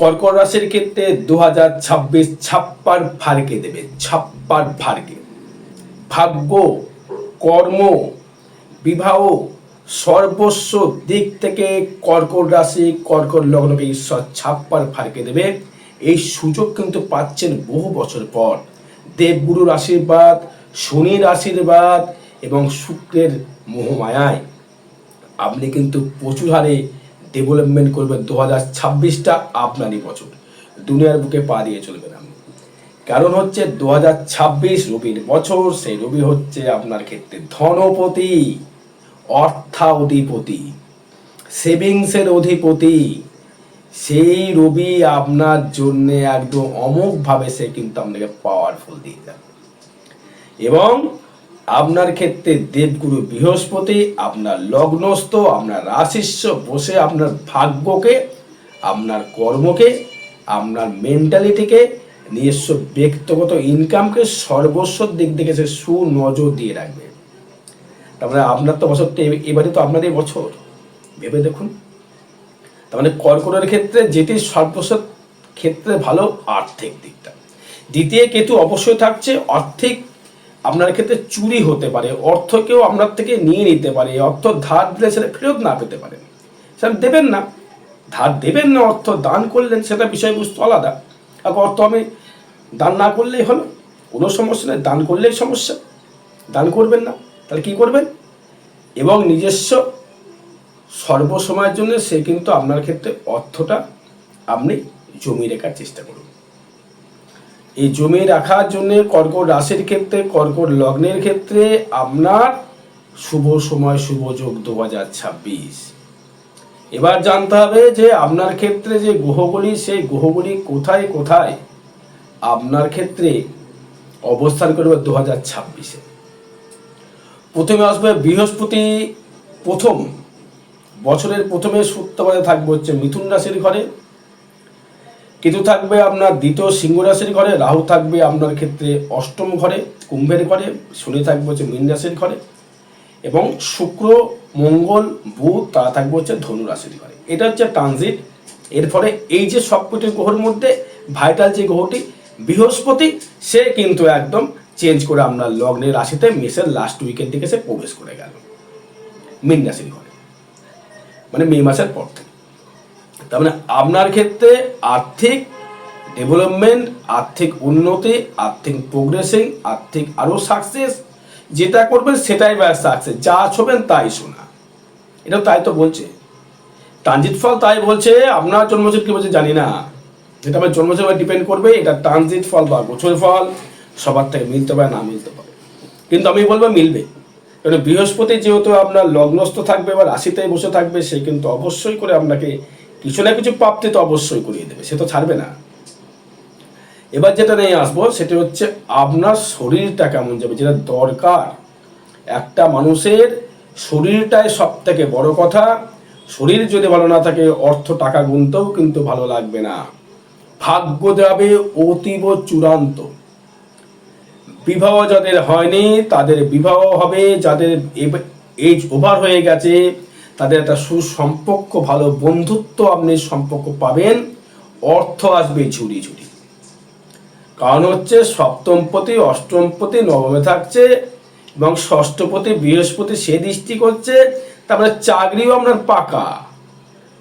কর্কট রাশির ক্ষেত্রে দু হাজার ছাব্বিশ ছাপ্পার ফারকে দেবে, ছাপ্পার ফারকে ভাগ্য, কর্ম, বিবাহ, সর্বস্ব দিক থেকে কর্কট রাশি, কর্কট লগ্নকে ঈশ্বর ছাপ্পার ফারকে দেবে। এই সুযোগ কিন্তু পাচ্ছেন বহু বছর পর। দেবগুরুর আশীর্বাদ, শনির আশীর্বাদ এবং শুক্রের মোহমায়ায়। আপনি কিন্তু প্রচুর হারে ডেভেলপমেন্ট করবেন দু হাজার ছাব্বিশটা আপনারই বছর। দুনিয়ার বুকে পা দিয়ে চলবেন আপনি। কারণ হচ্ছে দু হাজার ছাব্বিশ রবির বছর, সেই রবি হচ্ছে আপনার ক্ষেত্রে ধনপতি, অর্থাধিপতি, সেভিংসের অধিপতি। সেই রবি আপনার জন্য একদম অমোঘভাবে সে কিন্তু আপনাকে পাওয়ারফুল দিয়ে যাবে এবং আপনার ক্ষেত্রে দেবগুরু বৃহস্পতি, আপনার লগ্নস্থ, আপনার রাশিস্য বসে আপনার ভাগ্যকে, আপনার কর্মকে, আপনার মেন্টালিটিকে নিজস্ব ব্যক্তিগত ইনকামকে সর্বস্ব দিক থেকে সে সুনজর দিয়ে রাখবে। তারপরে আপনার তো বছর তো এবারে তো আপনারই বছর। ভেবে দেখুন। তার মানে কর্কটের ক্ষেত্রে যেটি সর্বস্ব ক্ষেত্রে ভালো, আর্থিক দিকটা। দ্বিতীয় কেতু অবশ্যই থাকছে, আর্থিক আপনার ক্ষেত্রে চুরি হতে পারে অর্থ কেউ আপনার থেকে নিয়ে নিতে পারে, অর্থ ধার দিলে সেটা ফেরত না পেতে পারেন সেটা দেবেন না। ধার দেবেন না, অর্থ দান করলেন, সেটা বিষয়বস্তু আলাদা। আর অর্থ আমি দান না করলেই হলো, কোনো সমস্যা নেই, দান করলেই সমস্যা। দান করবেন না, তাহলে কি করবেন? এবং নিজস্ব সর্বসময়ের জন্য সে কিন্তু আপনার ক্ষেত্রে অর্থটা আপনি জমি রেখার চেষ্টা করুন। এই জমি রাখার জন্য কর্কট রাশির ক্ষেত্রে, কর্কট লগ্নের ক্ষেত্রে আপনার শুভ সময়, শুভ যোগ দু হাজার ছাব্বিশ। এবার জানতে হবে যে আপনার ক্ষেত্রে যে গ্রহগুলি, সেই গ্রহগুলি কোথায় কোথায় আপনার ক্ষেত্রে অবস্থান করবে দু হাজার ছাব্বিশে। প্রথমে আসবে বৃহস্পতি, প্রথম বছরের প্রথমে সূত্রপাতে থাকবে হচ্ছে মিথুন রাশির ঘরে। কেতু থাকবে আপনার দ্বিতীয় সিংহ রাশির ঘরে, রাহু থাকবে আপনার ক্ষেত্রে অষ্টম ঘরে, কুম্ভের ঘরে, শনি থাকবে হচ্ছে মীন রাশির ঘরে এবং শুক্র, মঙ্গল, বুধ, তারা থাকবে হচ্ছে ধনু রাশির ঘরে। এটা হচ্ছে ট্রানজিট এর ফলে এই যে সবকটি গ্রহের মধ্যে ভাইটাল যে গ্রহটি, বৃহস্পতি, সে কিন্তু একদম চেঞ্জ করে আপনার লগ্নের রাশিতে মেসের লাস্ট উইকের দিকে সে প্রবেশ করে গেল মীন রাশির ঘরে। মানে মে মাসের পর থেকে। তার মানে আপনার ক্ষেত্রে আর্থিক ডেভেলপমেন্ট আর্থিক উন্নতি, আর্থিক প্রোগ্রেসিং আর্থিক আরও সাকসেস যেটা করবেন সেটাই ব্যাস সাকসেস যা ছবেন তাই শোনা। এটা তাই তো বলছে। ট্রানজিট ফল তাই বলছে, আপনার জন্মছর কি বলছে জানি না। এটা আমার জন্মছর ডিপেন্ড করবে, এটা ট্রানজিট ফল বা গোছর ফল, সবার থেকে মিলতে পারে, না মিলতে পারে। কিন্তু আমি বলব মিলবে। কারণ বৃহস্পতি যেহেতু আপনার লগ্নস্থ থাকবে বা রাশিতে বসে থাকবে, সে কিন্তু অবশ্যই করে আপনাকে কিছু না কিছু প্রাপ্তি তো অবশ্যই করিয়ে দেবে, সে তো ছাড়বে না। এবার যেটা নিয়ে আসব, সেটা হচ্ছে আপনার শরীরটা কেমন যাবে, যেটা দরকার। একটা মানুষের শরীরটাই সব থেকে বড় কথা। শরীর যদি ভালো না থাকে, অর্থ টাকা গুনতেও কিন্তু ভালো লাগবে না। ভাগ্য যাবে অতীব চূড়ান্ত। বিবাহ যাদের হয়নি, তাদের বিবাহ হবে, যাদের এজ ওভার হয়ে গেছে তাদের একটা সুসম্পর্ক, ভালো বন্ধুত্ব আপনি সম্পর্ক পাবেন। অর্থ আসবে ঝুড়ি ঝুড়ি কারণ হচ্ছে সপ্তমপতি অষ্টমপতি নবমে থাকছে এবং ষষ্ঠপতি বৃহস্পতি সে দৃষ্টি করছে, তারপরে চাকরিও আপনার পাকা।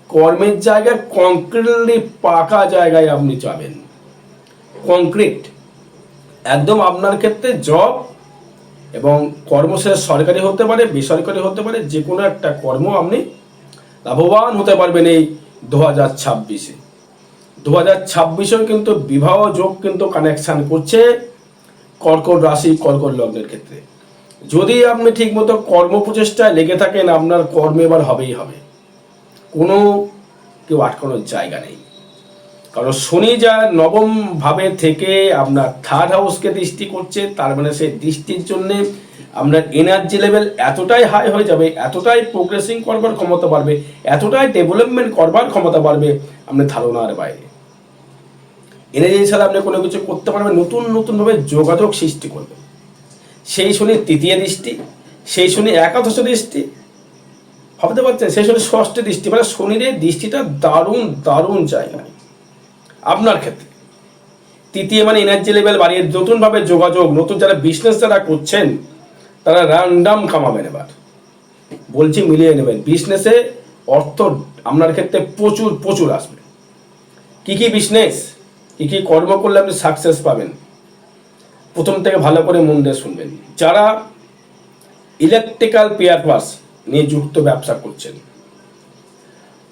কর্মের জায়গায় কংক্রিটলি পাকা জায়গায় আপনি যাবেন। কংক্রিট একদম আপনার ক্ষেত্রে জব এবং কর্ম কর্মশেষ সরকারি হতে পারে, বেসরকারি হতে পারে, যে কোনো একটা কর্ম আপনি লাভবান হতে পারবেন এই দু হাজার ছাব্বিশে। দু হাজার ছাব্বিশেও কিন্তু বিবাহ যোগ কিন্তু কানেকশান করছে কর্কট রাশি, কর্কট লগ্নের ক্ষেত্রে। যদি আপনি ঠিকমতো কর্ম প্রচেষ্টায় লেগে থাকেন, আপনার কর্ম এবার হবেই হবে। কোনো কেউ আটকানোর জায়গা নেই। কারণ শনি যা নবম ভাবে থেকে আপনার থার্ড হাউসকে দৃষ্টি করছে, তার মানে সেই দৃষ্টির জন্যে আপনার এনার্জি লেভেল এতটাই হাই হয়ে যাবে, এতটাই প্রোগ্রেসিং করবার ক্ষমতা বাড়বে, এতটাই ডেভেলপমেন্ট করবার ক্ষমতা বাড়বে আপনার ধারণার বাইরে। এনার্জি ছাড়া আপনি কোনো কিছু করতে পারবেন নতুন নতুনভাবে যোগাযোগ সৃষ্টি করবেন সেই শনির তৃতীয় দৃষ্টি, সেই শনি একাদশ দৃষ্টি, ভাবতে পারছেন? সেই শনি ষষ্ঠ দৃষ্টি মানে শনির দৃষ্টিটা দারুণ দারুণ জায়গায়। আপনার ক্ষেত্রে। তৃতীয় মানে এনার্জি লেভেল বাড়িয়ে নতুনভাবে যোগাযোগ, নতুন যারা বিজনেস যারা করছেন, তারা র্যান্ডাম কামাবেন এবার। বলছি মিলিয়ে নেবেন। বিজনেসে অর্থ আপনার ক্ষেত্রে প্রচুর প্রচুর আসবে। কি কি বিজনেস কি কি কর্ম করলে আপনি সাকসেস পাবেন, প্রথম থেকে ভালো করে মন দিয়ে শুনবেন। যারা ইলেকট্রিক্যাল পেয়ার নিয়ে যুক্ত ব্যবসা করছেন,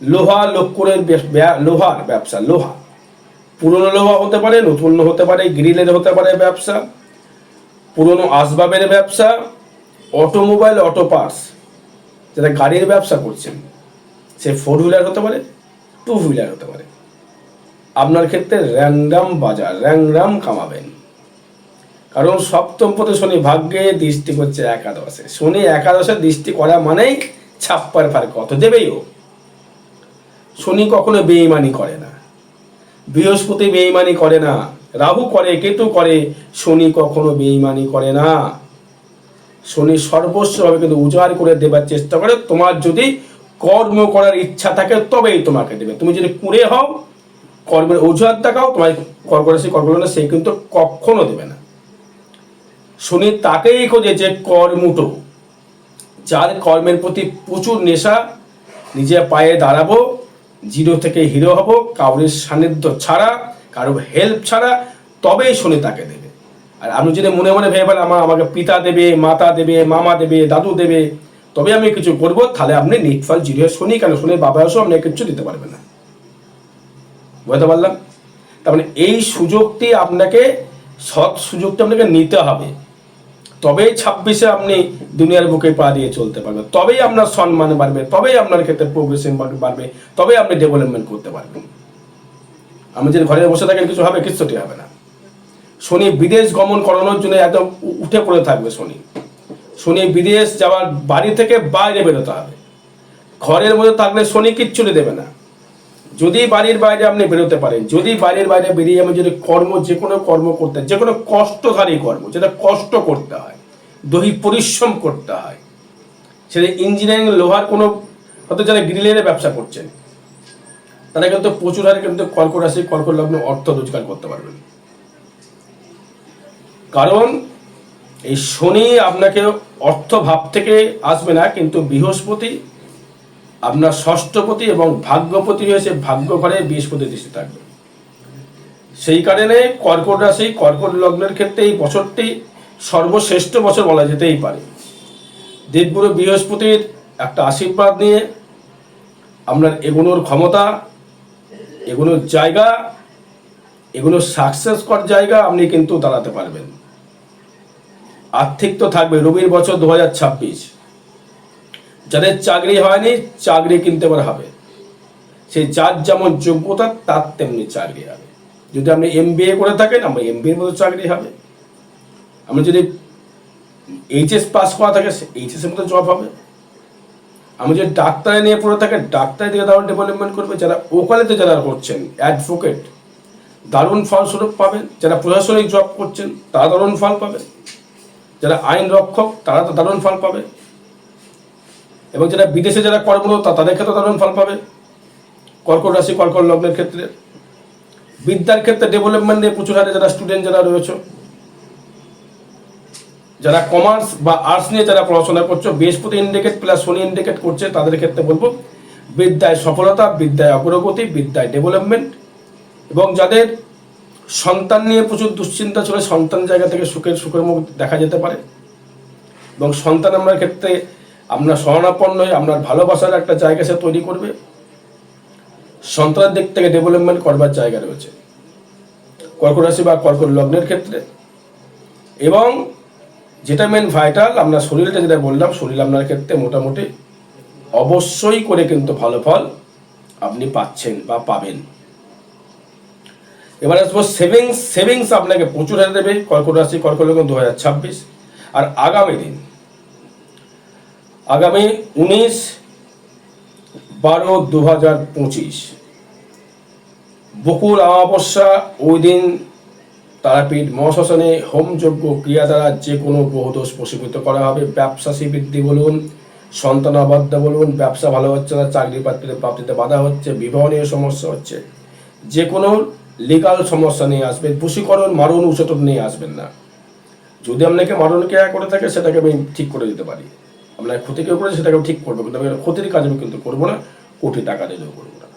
লোহা, লক্করের বে- লোহার ব্যবসা, লোহা। পুরনো লোহা হতে পারে, নতুন হতে পারে, গ্রিলের হতে পারে ব্যবসা, পুরনো আসবাবের ব্যবসা, অটোমোবাইল অটো পার্টস যারা গাড়ির ব্যবসা করছেন, সে ফোর হুইলার হতে পারে টু হুইলার হতে পারে। আপনার ক্ষেত্রে র্যান্ডাম বাজার র্যান্ডাম কামাবেন। কারণ সপ্তম পথে শনি ভাগ্যে দৃষ্টি করছে একাদশে। শনি একাদশে দৃষ্টি করা মানেই ছাপ্পার ফার কত দেবেই ও শনি কখনো বেইমানি করে না। বৃহস্পতি বেইমানি করে না, রাহু করে, কেতু করে, শনি কখনো বেইমানি করে না। শনি সর্বস্বভাবে কিন্তু উজাড় করে দেবার চেষ্টা করে। তোমার যদি কর্ম করার ইচ্ছা থাকে, তবেই তোমাকে দেবে। তুমি যদি কুড়ে হও, কর্মের অজুহাত দেখাও তোমার কর্করাশি কর্কলগ্ন সে কিন্তু কখনো দেবে না। শনি তাকেই খোঁজে যে কর্মুটো, যার কর্মের প্রতি প্রচুর নেশা নিজে পায়ে দাঁড়াবো জিরো থেকে হিরো হব, কাউরের সান্নিধ্য ছাড়া কারও হেল্প ছাড়া তবেই শনি তাকে দেবে। আর আপনি যদি মনে মনে ভেবে আমার আমাকে পিতা দেবে, মাতা দেবে, মামা দেবে, দাদু দেবে, তবে আমি কিছু করব, তাহলে আপনি নিটফল জিরো, শনি, কেন শনি বাবা এসেও আপনাকে কিছু দিতে পারবে না। বুঝতে পারলাম? তার মানে এই সুযোগটি আপনাকে, সৎ সুযোগটা আপনাকে নিতে হবে। তবেই ছাব্বিশে আপনি দুনিয়ার বুকে পা দিয়ে চলতে পারবেন। তবেই আপনার সম্মান বাড়বে, তবেই আপনার ক্ষেত্রে প্রোগ্রেশন বাড়বে, তবেই আপনি ডেভেলপমেন্ট করতে পারবেন। আমি যদি ঘরে বসে থাকেন কিছু হবে, কিচ্ছুটি হবে না। শনি বিদেশ গমন করানোর জন্য একদম উঠে পড়ে থাকবে শনি। শনি বিদেশ যাওয়ার বাড়ি থেকে বাইরে বেরোতে হবে। ঘরের মধ্যে থাকলে শনি কিচ্ছুটি দেবে না। যদি বাড়ির বাইরে আপনি বেরোতে পারেন, যদি বাড়ির বাইরে বেরিয়ে আমি যদি কর্ম, যে কোনো কর্ম করতে, যে কোনো কষ্টধারী কর্ম, যেটা কষ্ট করতে হয় দৈহিক পরিশ্রম করতে হয়, সেটা ইঞ্জিনিয়ারিং লোহার কোনো হয়তো যারা গ্রিলের ব্যবসা করছেন, তারা কিন্তু প্রচুর হারে কিন্তু কর্কট রাশি, কর্কট লগ্ন, অর্থ রোজগার করতে পারবেন। কারণ এই শনি আপনাকে অর্থ ভাব থেকে আসবে না, কিন্তু বৃহস্পতি আপনার ষষ্ঠপতি এবং ভাগ্যপতি হয়েছে ভাগ্য ঘরে বৃহস্পতি দৃষ্টি থাকবে। সেই কারণে কর্কট রাশি, কর্কট লগ্নের ক্ষেত্রে এই বছরটি সর্বশ্রেষ্ঠ বছর বলা যেতেই পারে। দেবগুরু বৃহস্পতির একটা আশীর্বাদ নিয়ে আপনার এগোনোর ক্ষমতা, এগোনোর জায়গা এগুলোর সাকসেস করার জায়গা আপনি কিন্তু দাঁড়াতে পারবেন। আর্থিক তো থাকবে, রবির বছর দু হাজার ছাব্বিশ। যাদের চাকরি হয়নি, চাকরি কিনতে পারা হবে। সেই যার যেমন যোগ্যতা, তার তেমনি চাকরি হবে। যদি আপনি এম করে থাকেন, আমার এম বিএর মতো চাকরি হবে। আপনি যদি এইচএস পাস করা থাকে এইচএস এর মতো জব হবে। আমি যদি ডাক্তারে নিয়ে পড়ে থাকে, ডাক্তারি দিকে দারুণ ডেভেলপমেন্ট করবে। যারা ওকালেতে যারা করছেন অ্যাডভোকেট দারুণ ফলস্বরূপ পাবেন। যারা প্রশাসনিক জব করছেন, তারা দারুণ ফল পাবে যারা আইন রক্ষক, তারা তো দারুণ ফল পাবে। এবং যারা বিদেশে যারা কর্মরত তাদের ক্ষেত্রে দারুণ ফল পাবে। কর্কট রাশি, কর্কট লগ্নের ক্ষেত্রে। বিদ্যার ক্ষেত্রে ডেভেলপমেন্ট নিয়ে প্রচুর হারে যারা স্টুডেন্ট যারা রয়েছে, যারা কমার্স বা আর্টস নিয়ে যারা পড়াশোনা করছ, বৃহস্পতি ইন্ডিকেট প্লাস শনি ইন্ডিকেট করছে, তাদের ক্ষেত্রে বলব, বিদ্যায় সফলতা, বিদ্যায় অগ্রগতি, বিদ্যায় ডেভেলপমেন্ট এবং যাদের সন্তান নিয়ে প্রচুর দুশ্চিন্তা চলে, সন্তান জায়গা থেকে সুখের সুখের মুখ দেখা যেতে পারে। এবং সন্তান আমার ক্ষেত্রে আপনার শরণাপন্ন হয়ে আপনার ভালোবাসার একটা জায়গা সে তৈরি করবে। সন্তানের দিক থেকে ডেভেলপমেন্ট করবার জায়গা রয়েছে। কর্কট রাশি বা কর্কট লগ্নের ক্ষেত্রে। এবং যেটা মেন ভাইটাল আপনার শরীরটা যেটা বললাম, শরীর আপনার ক্ষেত্রে মোটামুটি অবশ্যই করে কিন্তু ভালো ফল আপনি পাচ্ছেন বা পাবেন। এবার আসব সেভিংস সেভিংস আপনাকে প্রচুর হারে দেবে কর্কট রাশি, কর্কট লগ্ন দু হাজার ছাব্বিশ। আর আগামী দিন আগামী উনিশ বারো দু হাজার পঁচিশ। বকুল অমাবস্যা, ওই দিন তারাপীঠ মহাশ্মশানে হোমযজ্ঞ ক্রিয়া দ্বারা যে কোনো গ্রহদোষ প্রশমিত করা হবে। ব্যবসা বৃদ্ধি বলুন, সন্তান সন্তানাবদ্ধ বলুন, ব্যবসা ভালো হচ্ছে না, চাকরি প্রাপ্তিতে প্রাপ্তিতে বাধা হচ্ছে, বিবাহ নিয়ে সমস্যা হচ্ছে। যে কোনো লিগাল সমস্যা নিয়ে আসবেন বশীকরণ মারণ, উচটন নিয়ে আসবেন না। যদি আপনাকে মারণ কেয়া করে থাকে, সেটাকে আমি ঠিক করে দিতে পারি। আপনার ক্ষতি কেউ করে সেটাকে ঠিক করব, কিন্তু আমি ক্ষতির কাজ আমি কিন্তু করব না, কোটি টাকা দিলেও করব না।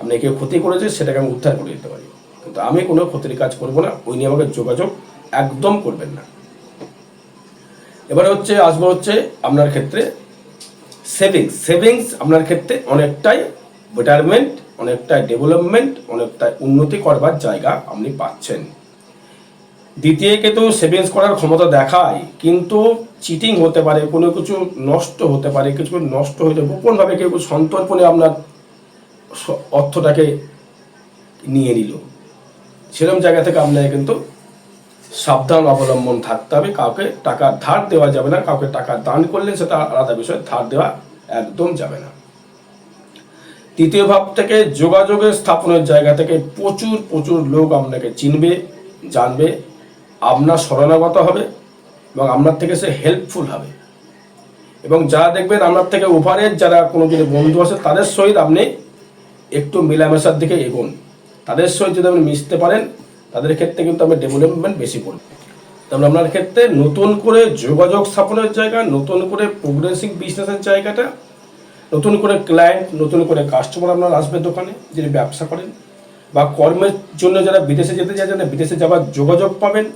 আপনি কেউ ক্ষতি করেছে সেটাকে আমি উদ্ধার করে দিতে পারি। কিন্তু আমি কোনো ক্ষতির কাজ করব না, ওই নিয়ে আমাকে যোগাযোগ একদম করবেন না। এবারে হচ্ছে, আসব হচ্ছে আপনার ক্ষেত্রে সেভিংস সেভিংস আপনার ক্ষেত্রে অনেকটাই বেটারমেন্ট অনেকটাই ডেভেলপমেন্ট অনেকটাই উন্নতি করবার জায়গা আপনি পাচ্ছেন। দ্বিতীয় কিন্তু সেভিংস করার ক্ষমতা দেখায়, কিন্তু চিটিং হতে পারে, কোনো কিছু নষ্ট হতে পারে, কিছু নষ্ট হতে গোপনভাবে কেউ সন্তর্পণে আপনার অর্থটাকে নিয়ে নিল। সেরকম জায়গা থেকে আপনাকে কিন্তু সাবধান অবলম্বন থাকতে হবে, কাউকে টাকা ধার দেওয়া যাবে না, কাউকে টাকা দান করলে সেটা আলাদা বিষয়, ধার দেওয়া একদম যাবে না। তৃতীয় ভাব থেকে যোগাযোগের স্থাপনের জায়গা থেকে প্রচুর প্রচুর লোক আপনাকে চিনবে, জানবে আপনার শরণাগত হবে এবং আপনার থেকে সে হেল্পফুল হবে। এবং যারা দেখবেন আপনার থেকে ওভারের যারা কোনো যদি বন্ধু আছে, তাদের সহিত আপনি একটু মেলামেশার দিকে এগোন। তাদের সহিত যদি আপনি মিশতে পারেন, তাদের ক্ষেত্রে কিন্তু আপনি ডেভেলপমেন্ট বেশি করবেন তাহলে আপনার ক্ষেত্রে নতুন করে যোগাযোগ স্থাপনের জায়গা, নতুন করে প্রোগ্রেসিং বিজনেসের জায়গাটা, নতুন করে ক্লায়েন্ট নতুন করে কাস্টমার আপনার আসবে দোকানে, যিনি ব্যবসা করেন, বা কর্মের জন্য যারা বিদেশে যেতে চাইছেন, বিদেশে যাওয়ার যোগাযোগ পাবেন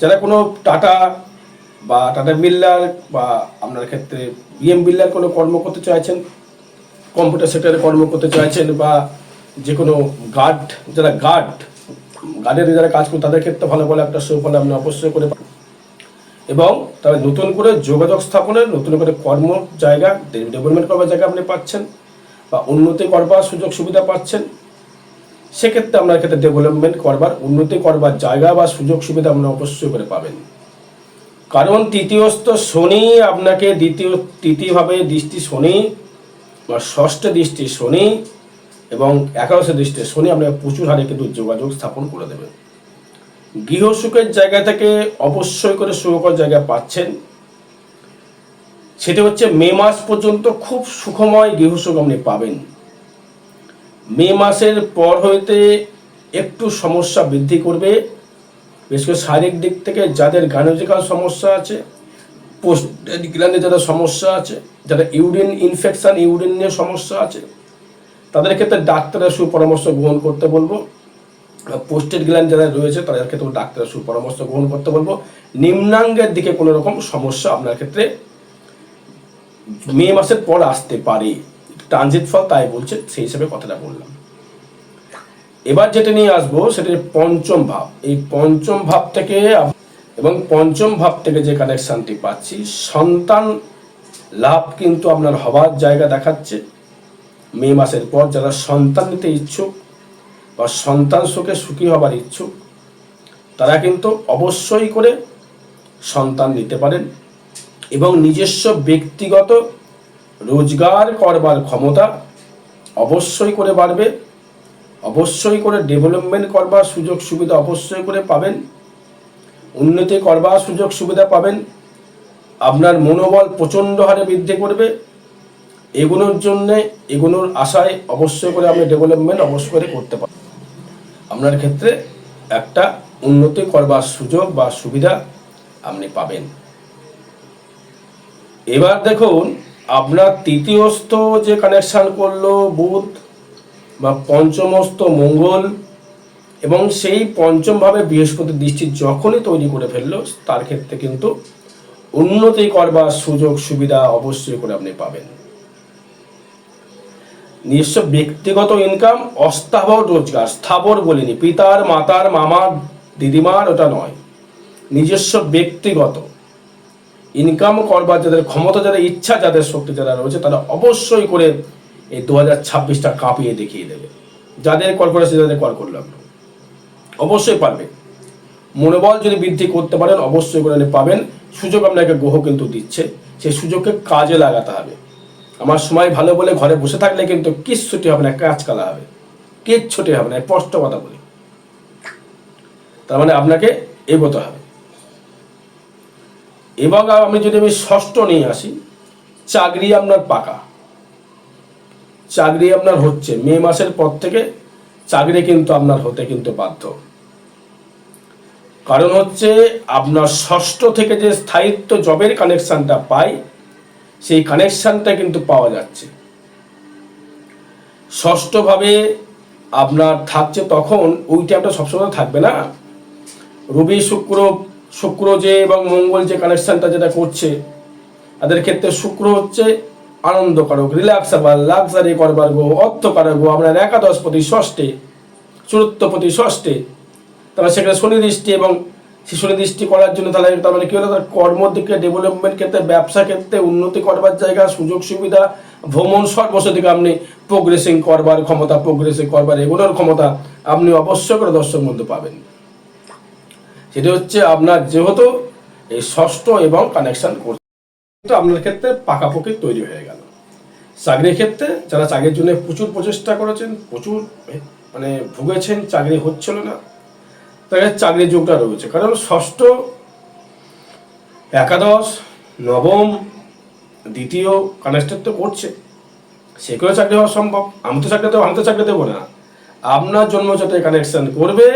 যারা কোনো টাটা বা টাটা বিল্লার বা আপনার ক্ষেত্রে বিএম বিল্লার কোনো কর্ম করতে চাইছেন, কম্পিউটার সেক্টরে কর্ম করতে চাইছেন বা যে কোনো গার্ড, যারা গার্ড, গার্ডের যারা কাজ করে তাদের ক্ষেত্রে ভালো বলে একটা সুফল আপনি অবশ্যই করে এবং তবে নতুন করে যোগাযোগ স্থাপনের নতুন করে কর্ম জায়গা, ডেভেলপমেন্ট করবার জায়গা আপনি পাচ্ছেন বা উন্নতি করবার সুযোগ সুবিধা পাচ্ছেন। সেক্ষেত্রে আপনার ক্ষেত্রে ডেভেলপমেন্ট করবার, উন্নতি করবার জায়গা বা সুযোগ সুবিধা আপনি অবশ্যই করে পাবেন। কারণ তৃতীয়স্থ শনি আপনাকে দ্বিতীয়, তৃতীয়ভাবে দৃষ্টি শনি, বা ষষ্ঠ দৃষ্টি শনি, এবং একাদশ দৃষ্টি শনি আপনাকে প্রচুর হারে কিন্তু যোগাযোগ স্থাপন করে দেবে। গৃহসুখের জায়গা থেকে অবশ্যই করে সুখকর জায়গা পাচ্ছেন। সেটা হচ্ছে মে মাস পর্যন্ত খুব সুখময় গৃহসুখ আপনি পাবেন। মে মাসের পর হইতে একটু সমস্যা বৃদ্ধি করবে। বিশেষ করে শারীরিক দিক থেকে যাদের গাইনোজিক্যাল সমস্যা আছে, পোস্ট গ্ল্যান্ডে যাদের সমস্যা আছে, যাদের ইউরিন ইনফেকশান ইউরিন নিয়ে সমস্যা আছে, তাদের ক্ষেত্রে ডাক্তারের সুপরামর্শ গ্রহণ করতে বলব। পোস্টেড গ্ল্যান্ড যারা রয়েছে, তাদের ক্ষেত্রে ডাক্তারের সুপরামর্শ গ্রহণ করতে বলব। নিম্নাঙ্গের দিকে কোনো রকম সমস্যা আপনার ক্ষেত্রে মে মাসের পর আসতে পারে। ট্রানজিট ফল তাই বলছে, সেই হিসেবে কথাটা বললাম। এবার যেটা নিয়ে আসব, সেটা পঞ্চম ভাব। এই পঞ্চম ভাব থেকে এবং পঞ্চম ভাব থেকে যে কানেকশনটি পাচ্ছি, সন্তান লাভ কিন্তু আপনার হওয়ার জায়গা দেখাচ্ছে। মে মাসের পর যারা সন্তান নিতে ইচ্ছুক বা সন্তান সুখে সুখী হবার ইচ্ছুক, তারা কিন্তু অবশ্যই করে সন্তান নিতে পারেন এবং নিজস্ব ব্যক্তিগত রোজগার করবার ক্ষমতা অবশ্যই করে বাড়বে, অবশ্যই করে ডেভেলপমেন্ট করবার সুযোগ সুবিধা অবশ্যই করে পাবেন, উন্নতি করবার সুযোগ সুবিধা পাবেন, আপনার মনোবল প্রচণ্ড হারে বৃদ্ধি করবে, এগুলোর জন্যে, এগুলোর আশায় অবশ্যই করে আপনি ডেভেলপমেন্ট অবশ্যই করে করতে পারেন আপনার ক্ষেত্রে একটা উন্নতি করবার সুযোগ বা সুবিধা আপনি পাবেন। এবার দেখুন আপনার তৃতীয়স্থ যে কানেকশান করল বুধ বা পঞ্চমস্ত মঙ্গল, এবং সেই পঞ্চমভাবে বৃহস্পতির দৃষ্টি যখনই তৈরি করে ফেলল, তার ক্ষেত্রে কিন্তু উন্নতি করবার সুযোগ সুবিধা অবশ্যই করে আপনি পাবেন। নিজস্ব ব্যক্তিগত ইনকাম অস্থাবর রোজগার, স্থাবর বলিনি, পিতার, মাতার, মামার, দিদিমার, ওটা নয়। নিজস্ব ব্যক্তিগত ইনকাম করবার যাদের ক্ষমতা, যাদের ইচ্ছা, যাদের শক্তি, যারা রয়েছে, তারা অবশ্যই করে এই দু হাজার ছাব্বিশটা কাঁপিয়ে দেখিয়ে দেবে। যাদের কল করেছে, যাদের কল করলাম অবশ্যই পারবে। মনোবল যদি বৃদ্ধি করতে পারেন, অবশ্যই করে পাবেন। সুযোগ আপনাকে গ্রহ কিন্তু দিচ্ছে। সেই সুযোগকে কাজে লাগাতে হবে। আমার সময় ভালো বলে ঘরে বসে থাকলে কিন্তু কিচ্ছুটি হবে না কাজ কালা হবে। কিচ্ছুটি হবে না স্পষ্ট কথা বলি। তার মানে আপনাকে এগোতে হবে। এবং আমি যদি আমি ষষ্ঠ নিয়ে আসি, চাকরি আপনার পাকা। চাকরি আপনার হচ্ছে। মে মাসের পর থেকে চাকরি কিন্তু আপনার হতে কিন্তু বাধ্য। কারণ হচ্ছে আপনার ষষ্ঠ থেকে যে স্থায়িত্ব জবের কানেকশানটা পাই, সেই কানেকশানটা কিন্তু পাওয়া যাচ্ছে। ষষ্ঠভাবে আপনার থাকছে তখন, ওই টাইমটা সবসময় থাকবে না। রবি, শুক্র শুক্র যে এবং মঙ্গল যে কানেকশনটা যেটা করছে, তাদের ক্ষেত্রে শুক্র হচ্ছে আনন্দকারক রিল্যাক্সেবল লাক্সারি করবার গো অর্থকারক গো আপনার একাদশ প্রতি ষষ্ঠে, চতুর্থ প্রতি ষষ্ঠে তাহলে সেখানে শনি দৃষ্টি এবং সেই শনি দৃষ্টি করার জন্য তাহলে তার মানে কি হলো তার কর্মর দিকে ডেভেলপমেন্ট ক্ষেত্রে, ব্যবসা ক্ষেত্রে উন্নতি করবার জায়গা, সুযোগ সুবিধা, ভ্রমণ সর্বস্ব দিকে আপনি প্রোগ্রেসিং করবার ক্ষমতা প্রোগ্রেসিং করবার এগুলোর ক্ষমতা আপনি অবশ্যই করে দর্শক মধ্যে পাবেন। সেটা হচ্ছে আপনার যেহেতু এই ষষ্ঠ এবং কানেকশন করছে কিন্তু আপনার ক্ষেত্রে পাকাপোকি তৈরি হয়ে গেল। চাকরির ক্ষেত্রে যারা চাকরির জন্য প্রচুর প্রচেষ্টা করেছেন, প্রচুর মানে ভুগেছেন, চাকরি হচ্ছিল না, তাদের চাকরির যোগটা রয়েছে। কারণ ষষ্ঠ, একাদশ, নবম, দ্বিতীয় কানেক্টেড তো করছে। সেগুলো চাকরি হওয়া সম্ভব। আমি তো চাকরি দেবো, আমি তো চাকরি দেবো না। আপনার জন্মচটে কানেকশন করবে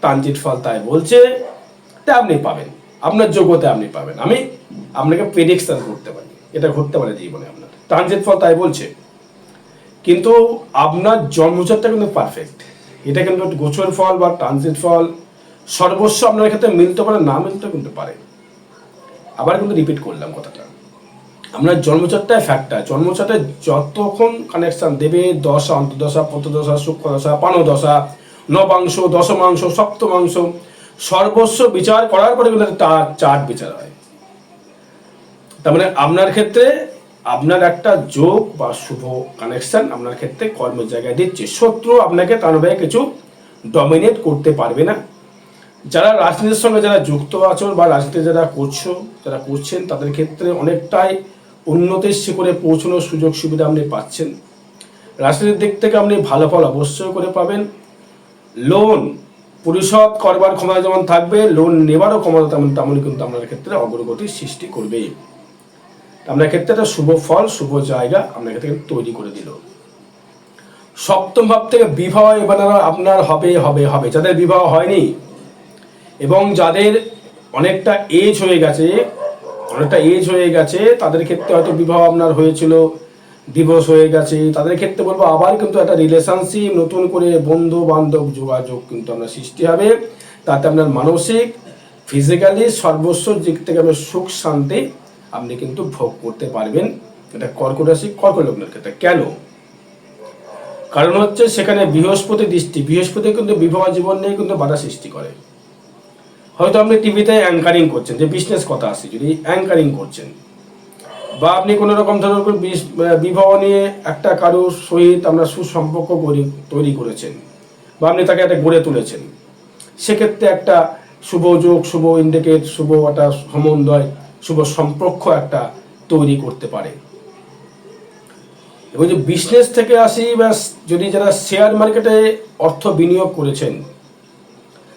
ট্রানজিট ফল তাই বলছে তা আপনি পাবেন। আপনার যোগ্যতা আপনি পাবেন। আমি আপনাকে প্রেডিকশন করতে পারি। এটা ঘটতে পারে জীবনে আপনার। ট্রানজিট ফল তাই বলছে। কিন্তু আপনার জন্মচারটা কিন্তু পারফেক্ট এটা কিন্তু গোচর ফল বা ট্রানজিট ফল সর্বস্ব আপনার ক্ষেত্রে মিলতে পারে, না মিলতে কিন্তু পারে। আবার কিন্তু রিপিট করলাম কথাটা। আপনার জন্মচারটাই ফ্যাক্টর জন্মচারটা যতক্ষণ কানেকশন দেবে, দশা, অন্তর্দশা পন্তদশা সূক্ষ্মদশা পানদশা, নবাংশ, দশমাংশ, সপ্তমাংশ সর্বস্ব বিচার করার পরে কিন্তু একটা চার্ট বিচার হয়। তার মানে আপনার ক্ষেত্রে আপনার একটা যোগ বা শুভ কানেকশন আপনার ক্ষেত্রে কর্মের জায়গায় দিচ্ছে। শত্রু আপনাকে তারভাবে কিছু ডমিনেট করতে পারবে না। যারা রাজনীতির সঙ্গে যারা যুক্ত আছো বা রাজনীতি যারা করছ, যারা করছেন, তাদের ক্ষেত্রে অনেকটাই উন্নতির শিখরে পৌঁছানোর সুযোগ সুবিধা আপনি পাচ্ছেন। রাজনীতির দিক থেকে আপনি ভালো ফল অবশ্যই করে পাবেন। লোন পরিশোধ করবার ক্ষমতা যেমন থাকবে লোন নেবারও ক্ষমতা তেমন তেমন কিন্তু আপনার ক্ষেত্রে অগ্রগতির সৃষ্টি করবে। আপনার ক্ষেত্রে একটা শুভ ফল, শুভ জায়গা আপনার ক্ষেত্রে তৈরি করে দিল। সপ্তম ভাব থেকে বিবাহ এবার আপনার হবে হবে হবে। যাদের বিবাহ হয়নি এবং যাদের অনেকটা এজ হয়ে গেছে, অনেকটা এজ হয়ে গেছে, তাদের ক্ষেত্রে হয়তো বিবাহ আপনার হয়েছিল। ডিভোর্স হয়ে গেছে। তাদের ক্ষেত্রে বলব, আবার কিন্তু একটা রিলেশনশিপ নতুন করে বন্ধু বান্ধব যোগাযোগ কিন্তু আপনার সৃষ্টি হবে। তাতে আপনার মানসিক ফিজিক্যালি সর্বস্ব দিক থেকে আপনার সুখ, শান্তি আপনি কিন্তু ভোগ করতে পারবেন। এটা কর্কট রাশি, কর্কট লগ্নের ক্ষেত্রে। কেন? কারণ হচ্ছে সেখানে বৃহস্পতি দৃষ্টি, বৃহস্পতি কিন্তু বিবাহ জীবন নিয়ে কিন্তু বাধা সৃষ্টি করে। হয়তো আপনি টিভিতে অ্যাঙ্কারিং করছেন, যে বিজনেস কথা আসি যদি অ্যাঙ্কারিং করছেন। বা আপনি কোনো রকম ধরনের কোনো বিবাহ নিয়ে একটা কারোর সহিত আমরা সুসম্পর্ক তৈরি করেছেন বা আপনি তাকে একটা গড়ে তুলেছেন, সেক্ষেত্রে একটা শুভ যোগ, শুভ ইন্ডিকেট শুভ একটা সমন্বয়, শুভ সম্পর্ক একটা তৈরি করতে পারে। এবং যে বিজনেস থেকে আসি বা যদি যারা শেয়ার মার্কেটে অর্থ বিনিয়োগ করেছেন,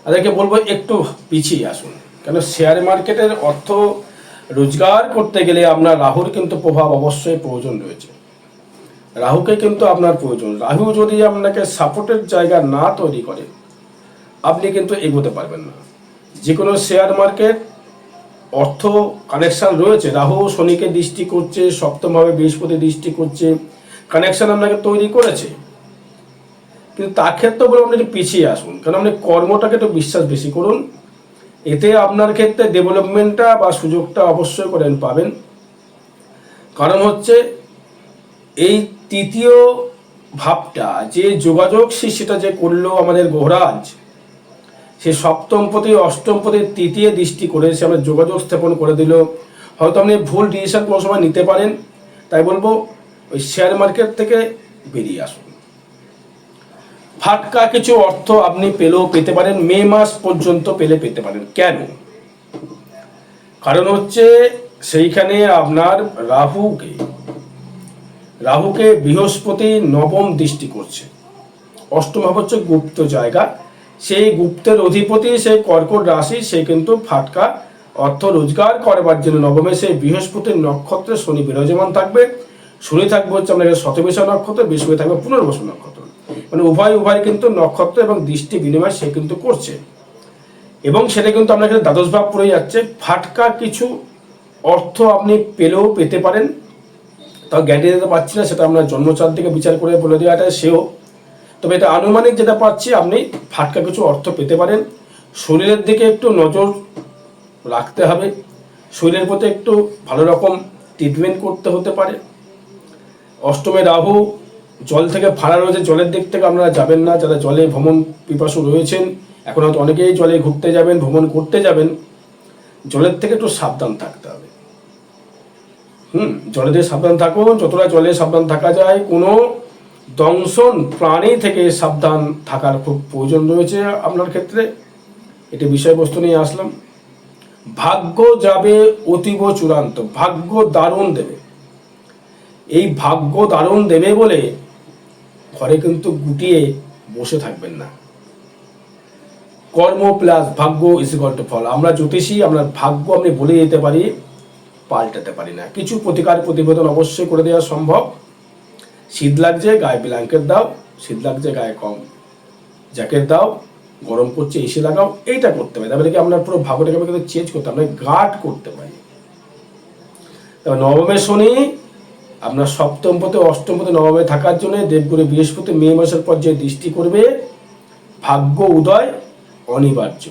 তাদেরকে বলব একটু পিছিয়ে আসুন। কেন শেয়ার মার্কেটের অর্থ রোজগার করতে গেলে আপনার রাহুর কিন্তু প্রভাব অবশ্যই প্রয়োজন রয়েছে। রাহুকে কিন্তু আপনার প্রয়োজন। রাহু যদি আপনাকে সাপোর্টের জায়গা না তৈরি করে, আপনি কিন্তু এগোতে পারবেন না। যে কোনো শেয়ার মার্কেট অর্থ কানেকশান রয়েছে। রাহু শনিকে দৃষ্টি করছে সপ্তমভাবে বৃহস্পতি দৃষ্টি করছে কানেকশান আপনাকে তৈরি করেছে। কিন্তু তার ক্ষেত্রে বলে আপনি একটু পিছিয়ে আসুন। কারণ আপনি কর্মটাকে একটু বিশ্বাস বেশি করুন। এতে আপনার ক্ষেত্রে ডেভেলপমেন্টটা বা সুযোগটা অবশ্যই করেন পাবেন। কারণ হচ্ছে এই তৃতীয় ভাবটা, যে যোগাযোগ সেটা যে করল আমাদের গোহরাজ, সে সপ্তম পতি অষ্টম পতি তৃতীয় দৃষ্টি করে সে আমাদের যোগাযোগ স্থাপন করে দিল। হয়তো আপনি ভুল ডিসিশন কোনো সময় নিতে পারেন, তাই বলব, ওই শেয়ার মার্কেট থেকে বেরিয়ে আসুন। ফাটকা কিছু অর্থ আপনি পেলেও পেতে পারেন, মে মাস পর্যন্ত পেলে পেতে পারেন। কেন? কারণ হচ্ছে সেইখানে আপনার রাহুকে রাহুকে বৃহস্পতি নবম দৃষ্টি করছে। অষ্টম ভাব হচ্ছে গুপ্ত জায়গা। সেই গুপ্তের অধিপতি, সেই কর্কট রাশি, সে কিন্তু ফাটকা অর্থ রোজগার করবার জন্য নবমে, সেই বৃহস্পতির নক্ষত্রে শনি বিরাজমান থাকবে। শনি থাকবে হচ্ছে আপনার শতবিশা নক্ষত্র, বৃহস্পতি থাকবে পুনর্বসু নক্ষত্র। মানে উভয় উভয় কিন্তু নক্ষত্র এবং দৃষ্টি বিনিময় সে কিন্তু করছে। এবং সেটা কিন্তু আপনার এখানে দ্বাদশ ভাব পড়ে যাচ্ছে। ফাটকা কিছু অর্থ আপনি পেলেও পেতে পারেন। তাও গ্যারান্টি দিতে পারছি না, সেটা আমরা জন্মচার থেকে বিচার করে বলে দেওয়াটা সেও। তবে এটা আনুমানিক যেটা পাচ্ছি, আপনি ফাটকা কিছু অর্থ পেতে পারেন। শরীরের দিকে একটু নজর রাখতে হবে। শরীরের প্রতি একটু ভালো রকম ট্রিটমেন্ট করতে হতে পারে। অষ্টমে রাহু জল থেকে ফাড়া রয়েছে, জলের দিক থেকে আপনারা যাবেন না, যারা জলে ভ্রমণ পিপাসু রয়েছেন, এখন হয়তো অনেকেই জলে ঘুরতে যাবেন, ভ্রমণ করতে যাবেন। জলের থেকে একটু সাবধান থাকতে হবে। হুম, জলে দিয়ে সাবধান থাকুন, যতটা জলে সাবধান থাকা যায়, কোনো দংশন প্রাণী থেকে সাবধান থাকার খুব প্রয়োজন রয়েছে আপনার ক্ষেত্রে। এটি বিষয়বস্তু নিয়ে আসলাম। ভাগ্য যাবে অতীব চূড়ান্ত, ভাগ্য দারুণ দেবে। এই ভাগ্য দারুণ দেবে বলে ঘরে কিন্তু গুটিয়ে বসে থাকবেন না। কর্ম প্লাস ভাগ্য ইজ টু ফল। আমরা জ্যোতিষী, আমরা ভাগ্য আপনি বলে যেতে পারি, পাল্টাতে পারি না। কিছু প্রতিকার প্রতিবেদন অবশ্যই করে দেওয়া সম্ভব। শীত লাগছে, গায়ে ব্ল্যাঙ্কেট দাও। শীত লাগছে, গায়ে কম জ্যাকেট দাও। গরম করছে এসি লাগাও। এইটা করতে পারি। তাহলে কি আমরা পুরো ভাগ্যটাকে কিন্তু চেঞ্জ করতে আমরা গার্ড করতে পারি। এবার নবমে শনি আপনার সপ্তম পথে, অষ্টম পথে, নবমে থাকার জন্য দেবগুরু বৃহস্পতি মে মাসের পর যে দৃষ্টি করবে, ভাগ্য উদয় অনিবার্য।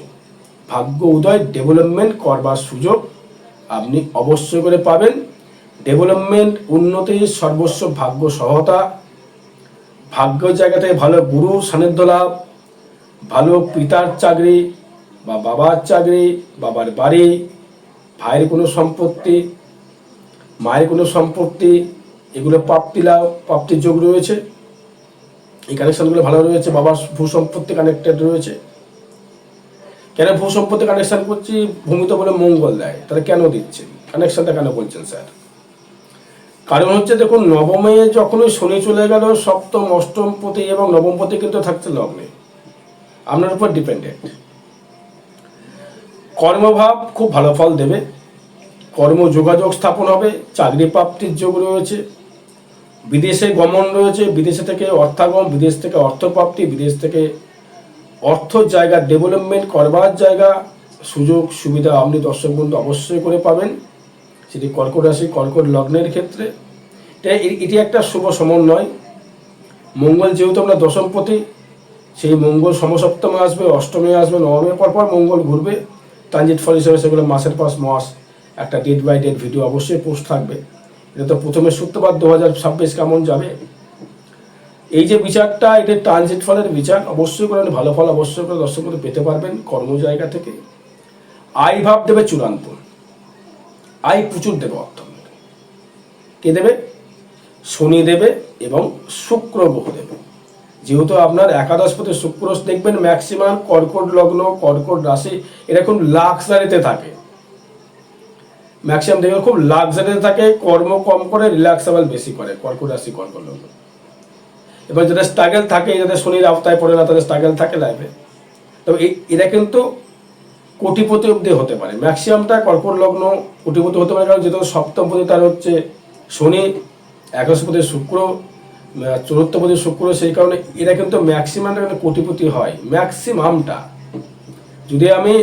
ভাগ্য উদয় ডেভেলপমেন্ট করবার সুযোগ আপনি অবশ্যই করে পাবেন। ডেভেলপমেন্ট উন্নতি, সর্বস্ব, ভাগ্য সহতা ভাগ্য জায়গা থেকে ভালো গুরু সান্নিধ্য লাভ, ভালো পিতার চাকরি বা বাবার চাকরি, বাবার বাড়ি, ভাইয়ের কোনো সম্পত্তি, মায়ের কোনো সম্পত্তি এগুলো প্রাপ্তি লাভ প্রাপ্তির যোগ রয়েছে। এই কানেকশনগুলো ভালো রয়েছে, বাবার ভূ সম্পত্তি কানেক্টেড রয়েছে। কেন ভূ সম্পত্তি কানেকশন করছি ভূমিতে বলে মঙ্গল দেয়, তাহলে কেন দিচ্ছেন কানেকশনটা কেন বলছেন স্যার? কারণ হচ্ছে দেখুন, নবমে যখন ওই শনি চলে গেল, সপ্তম, অষ্টম পতি এবং নবম পতি কিন্তু থাকছে লগ্নে। আপনার উপর ডিপেন্ডেন্ট কর্মভাব খুব ভালো ফল দেবে। কর্ম যোগাযোগ স্থাপন হবে চাকরি প্রাপ্তির যোগ রয়েছে। বিদেশে গমন রয়েছে, বিদেশে থেকে অর্থাগম, বিদেশ থেকে অর্থপ্রাপ্তি, বিদেশ থেকে অর্থ জায়গা ডেভেলপমেন্ট করবার জায়গা, সুযোগ, সুবিধা আপনি দর্শক বন্ধু অবশ্যই করে পাবেন। সেটি কর্কট রাশি, কর্কট লগ্নের ক্ষেত্রে। এটা একটা শুভ সমন্বয়। মঙ্গল যেহেতু আমরা দশমপতি, সেই মঙ্গল সমসপ্তমে আসবে, অষ্টমে আসবে, নবমে পর পর মঙ্গল ঘুরবে। ট্রানজিট ফল হিসেবে সেগুলো মাসের পাশ মাস একটা ডেট বাই ডেট ভিডিও অবশ্যই পোস্ট থাকবে। এটা প্রথমে সূত্রপাত দু হাজার ছাব্বিশ কেমন যাবে? এই যে বিচারটা, এটা ট্রানজিট ফলের বিচার, অবশ্যই করে ভালো ফল অবশ্যই করে দর্শক করে পেতে পারবেন কর্ম জায়গা থেকে। আয় ভাব দেবে চূড়ান্ত। আয় প্রচুর দেবে অর্থ কে দেবে? শনি দেবে এবং শুক্র গ্রহ দেবে। যেহেতু আপনার একাদশ পথে শুক্র, দেখবেন ম্যাক্সিমাম কর্কট লগ্ন, কর্কট রাশি, এরকম লাক্সারিতে থাকে। ম্যাক্সিমাম দেখবেন খুব লাক্সারিতে থাকে, কর্ম কম করে রিল্যাক্সেবল বেশি করে, কর্কট রাশি, কর্কট লগ্ন। এবার যাদের স্ট্রাগল থাকে যাদের শনির আওতায় পড়ে না, তাদের স্ট্রাগল থাকে লাইফে তবে এরা কিন্তু কোটিপতি অব্দি হতে পারে। ম্যাক্সিমামটা কর্কট লগ্ন কোটিপতি হতে পারে, কারণ যেহেতু সপ্তম পতি তার হচ্ছে শনি, একাদশ পতি শুক্র চতুর্থ পতি শুক্র, সেই কারণে এরা কিন্তু ম্যাক্সিমামটা কিন্তু কোটিপতি হয়। ম্যাক্সিমামটা যদি আমি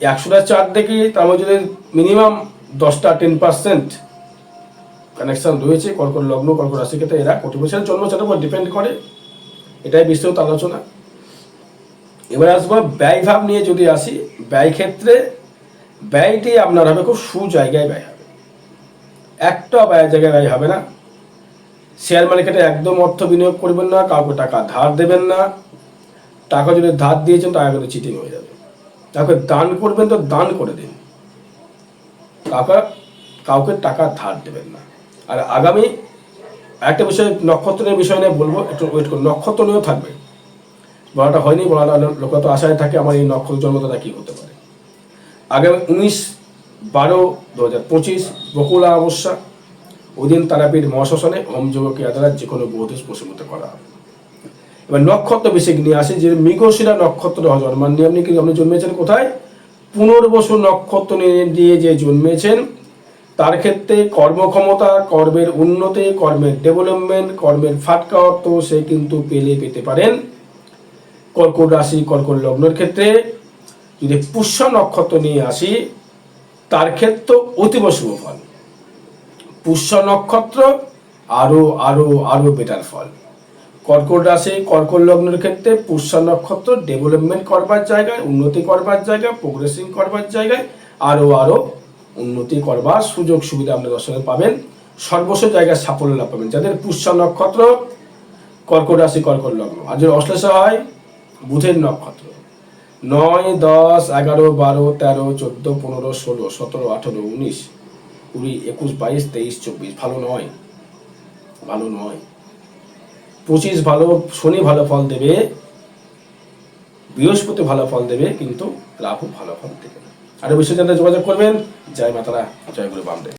একশোটা চার দেখি, তার যদি মিনিমাম দশটা টেন পার্সেন্ট কানেকশান রয়েছে কর্কট লগ্ন কর্কট রাশি ক্ষেত্রে এরা কোটি বছরের জন্ম সেটার উপর ডিপেন্ড করে। এটাই বিস্তৃত আলোচনা। এবার আসব ব্যয় ভাব নিয়ে যদি আসি, ব্যয় ক্ষেত্রে ব্যয়টি আপনার হবে খুব সু জায়গায় ব্যয় হবে। একটা ব্যয় জায়গায় ব্যয় হবে না। শেয়ার মার্কেটে একদম অর্থ বিনিয়োগ করবেন না, কাউকে টাকা ধার দেবেন না। টাকা যদি ধার দিয়েছেন, টাকা কিন্তু চিটিং হয়ে যাবে। কাউকে দান করবেন তো দান করে দিন। টাকা কাউকে টাকা ধার দেবেন না। আর আগামী একটা বিষয়, নক্ষত্রের বিষয় নিয়ে বলব, একটু ওয়েট করুন। নক্ষত্র নিয়েও থাকবে। বলাটা হয়নি, বলাটা লোক তো আশায় থাকে আমার এই নক্ষত্র জন্মদাতা কী হতে পারে। আগামী উনিশ বারো দু হাজার পঁচিশ, বকুলা অবস্যা ওদিন তারাপীঠ মহাশ্মশানে হোমযোগ ক্রিয়া দ্বারা যে কোনো বোধেশ প্রসূত করা হবে। এবার নক্ষত্র বেশি নিয়ে আসে, যে মৃগশিরা নক্ষত্র জন্মান নিয়ে আপনি কিন্তু আপনি জন্মেছেন কোথায়? পুনর্বসু নক্ষত্র দিয়ে যে জন্মেছেন, তার ক্ষেত্রে কর্মক্ষমতা, কর্মের উন্নতি, কর্মের ডেভেলপমেন্ট কর্মের ফাটকা অর্থ সে কিন্তু পেলে পেতে পারেন। কর্কট রাশি, কর্কট লগ্নের ক্ষেত্রে যদি পুষ্য নক্ষত্র নিয়ে আসি, তার ক্ষেত্রে অতীব শুভ ফল। পুষ্য নক্ষত্র আরও আরও আরও বেটার ফল। কর্কট রাশি, কর্কট লগ্নের ক্ষেত্রে পুষ্য নক্ষত্র ডেভেলপমেন্ট করবার জায়গায়, উন্নতি করবার জায়গায় প্রোগ্রেসিং করবার জায়গায় আরও আরও উন্নতি করবার সুযোগ সুবিধা আপনার দর্শনে পাবেন। সর্বস্ব জায়গায় সাফল্য লাভ পাবেন। যাদের পুষ্য নক্ষত্র, কর্কট রাশি, কর্কট লগ্ন। আর যদি অশ্লেষা হয়, বুধের নক্ষত্র। নয়, দশ, এগারো, বারো, তেরো, চোদ্দ, পনেরো, ষোলো, সতেরো, আঠেরো, উনিশ, কুড়ি, একুশ, বাইশ, তেইশ, চব্বিশ। ভালো নয়। ভালো নয়। পঁচিশ ভালো, শনি ভালো ফল দেবে, বৃহস্পতি ভালো ফল দেবে, কিন্তু রাহু ভালো ফল দেবে আরও জানতে যোগাযোগ করবেন। জয় মাতারা, জয় গুরু বামদেব।